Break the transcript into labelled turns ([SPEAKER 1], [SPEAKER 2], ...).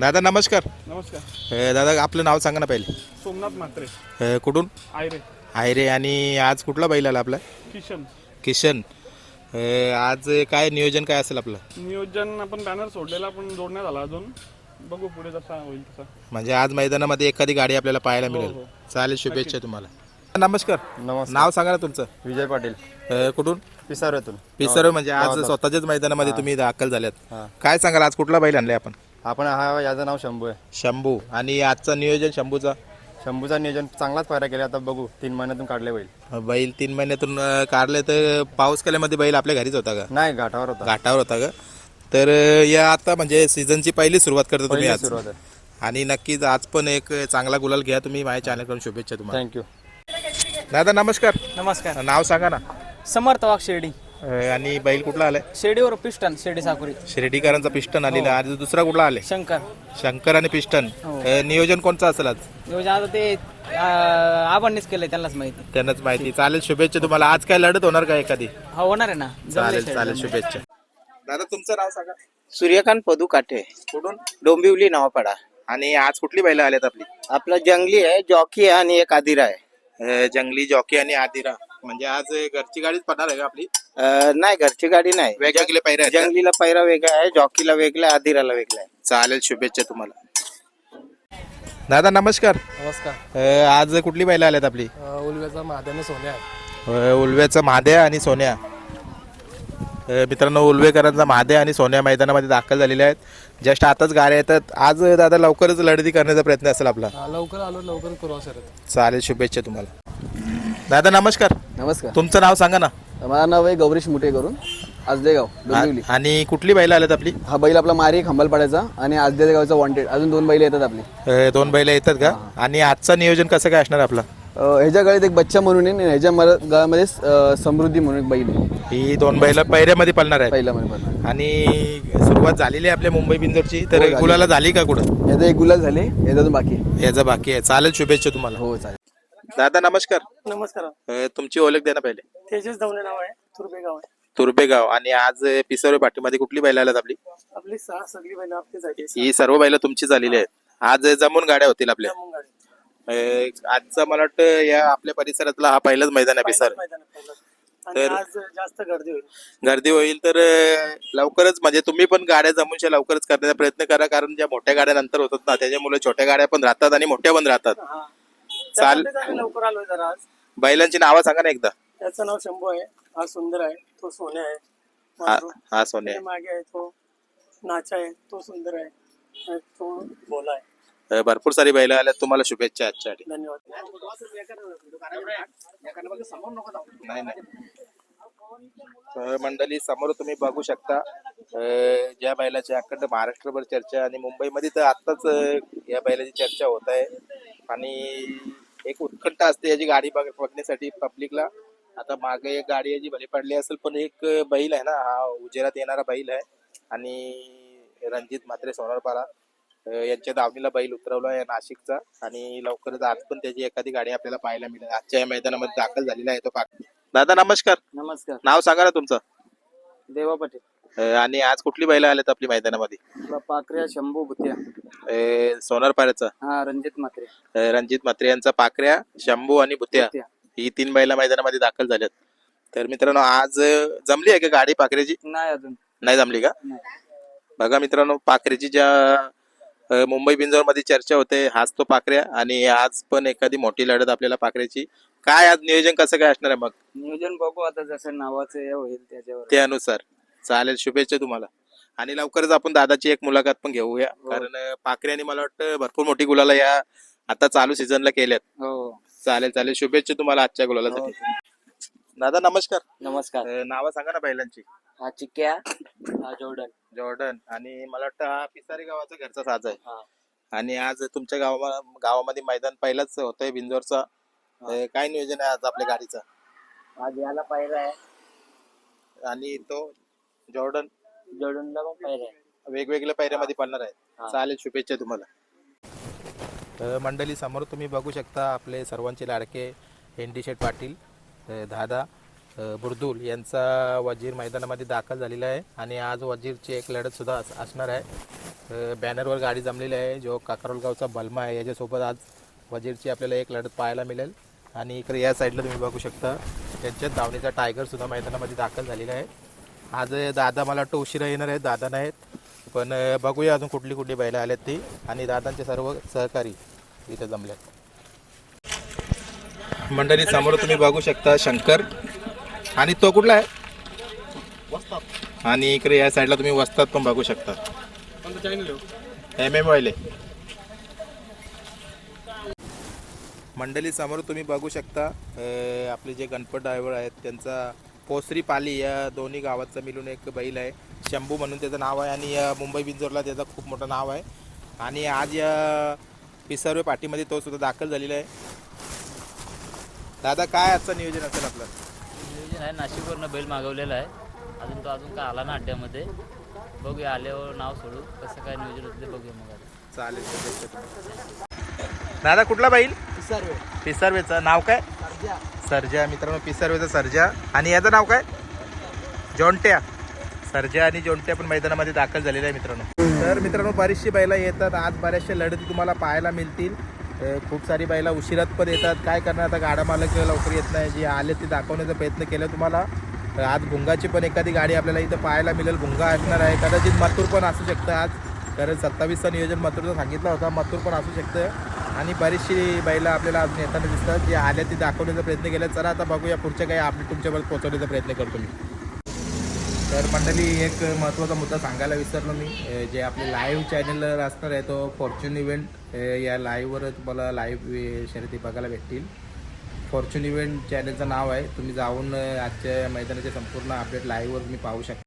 [SPEAKER 1] दादा नमस्कार.
[SPEAKER 2] नमस्कार.
[SPEAKER 1] अ, दादा आपलं नाव सांगा ना पहिले.
[SPEAKER 2] सोमनाथ म्हात्रे.
[SPEAKER 1] अ, कुठून?
[SPEAKER 2] आयरे
[SPEAKER 1] आहे आणि आज कुठला बैल आला आपला?
[SPEAKER 2] किशन.
[SPEAKER 1] किशन. अ, आज काय नियोजन काय असेल आपलं?
[SPEAKER 2] नियोजन आपण बॅनर सोडलेला पण जोडण्यात आला अजून. बघू पुढे जसा होईल तसा.
[SPEAKER 1] म्हणजे आज मैदानामध्ये एखादी गाडी आपल्याला पाहायला मिळेल.
[SPEAKER 2] हो.
[SPEAKER 1] चालेल शुभेच्छा तुम्हाला. नमस्कार.
[SPEAKER 3] नमस्कार.
[SPEAKER 1] नाव सांगा ना तुमचं.
[SPEAKER 3] विजय पाटील.
[SPEAKER 1] अ, कुठून?
[SPEAKER 3] पिसाऱ्यातून
[SPEAKER 1] पिसर म्हणजे आज स्वतःच्याच मैदानामध्ये तुम्ही दाखल झाल्यात. काय सांगाल आज कुठला बैल आणलाय आपण?
[SPEAKER 3] आपण हा याचं नाव शंभू आहे.
[SPEAKER 1] शंभू. आणि आजचं नियोजन शंभूचा?
[SPEAKER 3] शंभूचा नियोजन चांगलाच पायरा केला आता बघू तीन महिन्यातून काढले बैल.
[SPEAKER 1] बैल तीन महिन्यातून अ, काढले तर पाऊस केल्यामध्ये बैल आपल्या घरीच होता का?
[SPEAKER 3] नाही घाटावर होता.
[SPEAKER 1] घाटावर होता का? तर अ, या आता म्हणजे सीझनची पहिली सुरुवात करता तुम्ही
[SPEAKER 3] पहिली
[SPEAKER 1] आज.
[SPEAKER 3] सुरुवात आहे.
[SPEAKER 1] आणि नक्कीच आज पण एक चांगला गुलाल घ्या तुम्ही. माझ्या चॅनलकडून शुभेच्छा तुम्हाला.
[SPEAKER 3] थँक्यू
[SPEAKER 1] दादा नमस्कार.
[SPEAKER 4] नमस्कार.
[SPEAKER 1] नाव सांगा ना.
[SPEAKER 4] समर्थ वाघ शिर्डी.
[SPEAKER 1] अ, आणि बैल कुठला आलाय?
[SPEAKER 4] शिर्डीवर पिस्टन शिर्डी साकुरी.
[SPEAKER 1] शिर्डीकरांचा पिस्टन आलेला. आणि दुसरा कुठला आले
[SPEAKER 4] शंकर.
[SPEAKER 1] शंकर आणि पिस्टन. अ, नियोजन कोणचं असेल आज?
[SPEAKER 4] योजना आता ते अं, आबांनीच केलंय त्यांनाच माहिती.
[SPEAKER 1] त्यांनाच माहिती. चालेल शुभेच्छा तुम्हाला. आज काय लढत होणार का एखादी?
[SPEAKER 4] हा होणार आहे ना.
[SPEAKER 1] चालेल चालेल. शुभेच्छा. दादा तुमचं नाव सांगा.
[SPEAKER 5] सूर्यकांत पदू काठे
[SPEAKER 1] कुठून?
[SPEAKER 5] डोंबिवली नावापाडा.
[SPEAKER 1] आणि आज कुठली बैल आल्यात आपली?
[SPEAKER 5] आपला जंगली आहे जॉकी आहे आणि एक आदिरा आहे.
[SPEAKER 1] अ, जंगली जॉकी आणि आदिरा. म्हणजे आज घरची गाडीच पडणार आहे का आपली?
[SPEAKER 5] अं, नाही घरची गाडी नाही.
[SPEAKER 1] वेगवेगळे आहेत का?
[SPEAKER 5] जंगलीला पैरा वेगळा आहे जॉकीला वेगळा आहे आदिराला वेगळा आहे
[SPEAKER 1] चालेल शुभेच्छा तुम्हाला. दादा नमस्कार.
[SPEAKER 6] नमस्कार.
[SPEAKER 1] अ, आज कुठली बैल आल्यात आपली?
[SPEAKER 6] उलव्याचा महादेव सोन्या आहे
[SPEAKER 1] अ, उलव्याचा महाद्या आणि सोन्या. अ, मित्रांनो उलवेकरांचा महाद्या आणि सोन्या मैदानामध्ये दाखल झालेले आहेत. जस्ट आताच गाड्या येतात. आज दादा लवकरच लढती करण्याचा प्रयत्न असेल आपला.
[SPEAKER 6] हा, लवकर आलो लवकर करू शरद.
[SPEAKER 1] चालेल शुभेच्छा तुम्हाला. दादा नमस्कार.
[SPEAKER 7] नमस्कार.
[SPEAKER 1] तुमचं नाव सांगा ना.
[SPEAKER 7] माझं नाव आहे गौरीश मुठे करून. आजदेगाव डोंबिवली.
[SPEAKER 1] आणि कुठली बैल आल्यात आपली?
[SPEAKER 7] हा बैल आपला मारी खंबालपाड्याचा आणि आजदेगावचा वॉन्टेड. अजून दोन बैल येतात आपली.
[SPEAKER 1] अ, दोन बैल येतात का? आणि आजचं नियोजन कसं काय असणार आपलं?
[SPEAKER 7] अं, ह्याच्या गळ्यात एक बच्चा म्हणून आहे आणि ह्याच्या मर- गळ्यामध्ये अं, समृद्धी म्हणून एक बैल आहे.
[SPEAKER 1] ही दोन बैल पैऱ्यामध्ये पळणार आहेत.
[SPEAKER 7] पहिला म्हणजे
[SPEAKER 1] आणि सुरुवात झालेली आहे आपल्या मुंबई बिंदरची. तर
[SPEAKER 7] झाली.
[SPEAKER 1] गुलाला झाली का कुठं?
[SPEAKER 7] ह्याचा एक गुलाल झाले ह्याचा अजून बाकी आहे.
[SPEAKER 1] याचं बाकी आहे. चालेल शुभेच्छा तुम्हाला.
[SPEAKER 7] हो चालेल.
[SPEAKER 1] दादा नमस्कार.
[SPEAKER 2] नमस्कार.
[SPEAKER 1] अ, तुमची ओळख द्या ना पहिले.
[SPEAKER 2] तेजस धावणे नाव आहे तुर्बेगाव आहे.
[SPEAKER 1] तुर्बेगाव. आणि आज पिसोरे पाठीमध्ये कुठली बैल आल्यात आपली?
[SPEAKER 2] आपली सहा सगळी बैल आपली जायची
[SPEAKER 1] ही सर्व बैल तुमची झालेली आहेत. आज जमून गाड्या होतील आपल्या. अ, आजचा मला वाटतं या आपल्या परिसरातला हा पहिलाच मैदान आहे पिसार. तर
[SPEAKER 2] आज जास्त गर्दी होईल.
[SPEAKER 1] गर्दी होईल तर अ, लवकरच म्हणजे तुम्ही पण गाड्या जमूनच्या लवकरच करण्याचा प्रयत्न करा कारण ज्या मोठ्या गाड्या नंतर होतात ना त्याच्यामुळे छोट्या गाड्या पण राहतात आणि मोठ्या पण राहतात. चाल
[SPEAKER 2] लवकर आलोय जरा आज.
[SPEAKER 1] बैलांची नावं सांगा ना एकदा.
[SPEAKER 2] त्याचं नाव शंभू आहे. हा सुंदर आहे. तो सोन्या आहे.
[SPEAKER 1] हा हा सोने
[SPEAKER 2] त्याच्यामागे आहे तो. नाचा आहे. तो सुंदर आहे. आणि तो बोला आहे.
[SPEAKER 1] अ, भरपूर सारी बैल आल्यात तुम्हाला शुभेच्छा आजच्यासाठी
[SPEAKER 2] धन्यवाद.
[SPEAKER 1] नाही नाही. तर मंडळी समोर तुम्ही बघू शकता अ, ज्या बैलाची अखंड महाराष्ट्रभर चर्चा आणि मुंबईमध्ये तर आत्ताच अ, या बैलाची चर्चा होत आहे. आणि एक उत्कंठ असते याची गाडी बघ बघण्यासाठी पब्लिकला आता मागे एक गाडी याची भली पडली असेल पण एक बैल आहे ना हा उजेरात येणारा बैल आहे. आणि रणजित म्हात्रे सोनारपाडा अ, यांच्या दावणीला बैल उतरवला आहे नाशिकचा. आणि लवकरच आज पण त्याची एखादी गाडी आपल्याला पाहायला मिळेल. आजच्या या मैदानामध्ये दाखल झालेला आहे तो पाक. दादा नमस्कार.
[SPEAKER 4] नमस्कार.
[SPEAKER 1] नाव सांगा ना तुमचं.
[SPEAKER 4] देवा पाटील.
[SPEAKER 1] अ, आणि आज कुठली बैल आल्यात आपली मैदानामध्ये?
[SPEAKER 4] पाकऱ्या शंभू भुत्या.
[SPEAKER 1] अ, सोनारपाड्याचा
[SPEAKER 4] हा रणजित म्हात्रे.
[SPEAKER 1] रणजित म्हात्रे यांचा पाकऱ्या शंभू आणि भुत्या.
[SPEAKER 4] भुत्या.
[SPEAKER 1] ही तीन बैला मैदानामध्ये दाखल झाल्यात. तर मित्रांनो आज जमली आहे का गाडी पाकऱ्याची
[SPEAKER 4] नाही अजून.
[SPEAKER 1] नाही जमली का. बघा मित्रांनो पाखरेची ज्या मुंबई बिंजोरमध्ये चर्चा होते हाच तो पाखऱ्या आणि आज पण एखादी मोठी लढत आपल्याला पाखऱ्याची काय आज नियोजन कसं काय असणार आहे मग?
[SPEAKER 4] नियोजन बघू आता जसं नावाचं हे होईल त्याच्यावर.
[SPEAKER 1] त्यानुसार चालेल शुभेच्छा तुम्हाला. आणि लवकरच आपण दादाची एक मुलाखत पण घेऊया. कारण अ, पाखऱ्याने मला वाटतं भरपूर मोठी गुलाला या आता चालू सीझनला केल्यात.
[SPEAKER 4] हो.
[SPEAKER 1] चालेल चालेल. शुभेच्छा तुम्हाला आजच्या गुलालासाठी दादा नमस्कार.
[SPEAKER 4] नमस्कार.
[SPEAKER 1] अ, नावं सांगा ना बैलांची
[SPEAKER 4] हा चिक्क्या हा जॉर्डन.
[SPEAKER 1] जॉर्डन. आणि मला वाटतं हा पिसारी गावाचा घरचा साज आहे.
[SPEAKER 4] हा.
[SPEAKER 1] आणि आज तुमच्या गावा गावामध्ये मैदान पहिलाच होतंय बिंजोरचा. अं, काय नियोजन आहे आज आपल्या गाडीचं?
[SPEAKER 4] आज याला पायरा आहे.
[SPEAKER 1] आणि तो जॉर्डन?
[SPEAKER 4] जॉर्डनला पण पायरा आहे.
[SPEAKER 1] वेगवेगळ्या पायऱ्यामध्ये पडणार आहे.
[SPEAKER 4] हा.
[SPEAKER 1] चालेल शुभेच्छा तुम्हाला. मंडळी समोर तुम्ही बघू शकता आपले सर्वांचे लाडके एन शेठ पाटील दादा बुर्दुल यांचा वजीर मैदानामध्ये दाखल झालेला आहे. आणि आज वजीरची एक लढत सुद्धा अस- असणार आहे. बॅनरवर गाडी जमलेली आहे जो काकारोलगावचा बल्मा बलमा आहे. याच्यासोबत आज वजीरची आपल्याला एक लढत पाहायला मिळेल. आणि इकडे या साईडला तुम्ही बघू शकता त्यांच्या धावणीचा टायगरसुद्धा मैदानामध्ये दाखल झालेला आहे. आज दादा मला वाटतं उशिरा येणार आहेत दादा नाहीत. पण बघूया अजून कुठली कुठली बैलं आल्यात ती आणि दादांचे सर्व सहकारी इथे जमल्यात. मंडळी समोर तुम्ही बघू शकता शंकर. आणि तो कुठला आहे? आणि इकडे या साईडला तुम्ही वस्तात पण बघू शकता. एम एम वायले मंडळी समोर तुम्ही बघू शकता आपले जे गणपत ड्रायव्हर आहेत त्यांचा पोसरी पाली या दोन्ही गावाचा मिळून एक बैल आहे. शंभू म्हणून त्याचं नाव आहे आणि या मुंबई बिंजोरला त्याचं खूप मोठं नाव आहे. आणि आज या पिसारवे पाठीमध्ये तो सुद्धा दाखल झालेला आहे. दादा काय आजचं नियोजन असेल आपलं?
[SPEAKER 8] नियोजन आहे नाशिकवरनं बैल मागवलेला आहे. अजून तो अजून काय आला ना अड्ड्यामध्ये? बघूया आल्यावर नाव सोडू. कसं काय नियोजन होतं ते बघूया मग आता.
[SPEAKER 1] चालेल तुम्हाला. दादा कुठला बैल? पिसारवेचा नाव काय? सर्जा मित्रांनो पिसारवेचा सर्जा. आणि याचं नाव काय? जोंट्या. सर्जा आणि जोंट्या पण मैदानामध्ये दाखल झालेले आहे मित्रांनो. तर मित्रांनो बरीचशी बैला येतात. आज बऱ्याचशा लढती तुम्हाला पाहायला मिळतील. खूप सारी बैला उशिरात पण येतात. काय करणार आता गाडा मालक लवकर येत नाही. जे आले ते दाखवण्याचा प्रयत्न केला तुम्हाला. आज भुंगाची पण एखादी गाडी आपल्याला इथं पाहायला मिळेल. भुंगा असणार आहे. कदाचित मथुर पण असू शकतं आज. कारण सत्तावीसचं नियोजन मथूरचं सांगितलं होता. मथुर पण असू शकतं. आणि बरीचशी बैलं आपल्याला अजून येताना दिसतात. जे आल्या ते दाखवण्याचा प्रयत्न केला. चला आता बघूया पुढच्या काही आपण तुमच्यापर्यंत पोहोचवण्याचा प्रयत्न करतो मी. तर मंडळी एक महत्त्वाचा मुद्दा सांगायला विसरलो मी. जे आपले लाईव्ह चॅनलवर असणार आहे तो फॉर्च्युन इव्हेंट या लाईव्हवर तुम्हाला लाईव्ह शर्यती बघायला भेटतील. फॉर्च्युन इव्हेंट चॅनलचं नाव आहे. तुम्ही जाऊन आजच्या मैदानाचे संपूर्ण अपडेट लाईव्हवर तुम्ही पाहू शकता.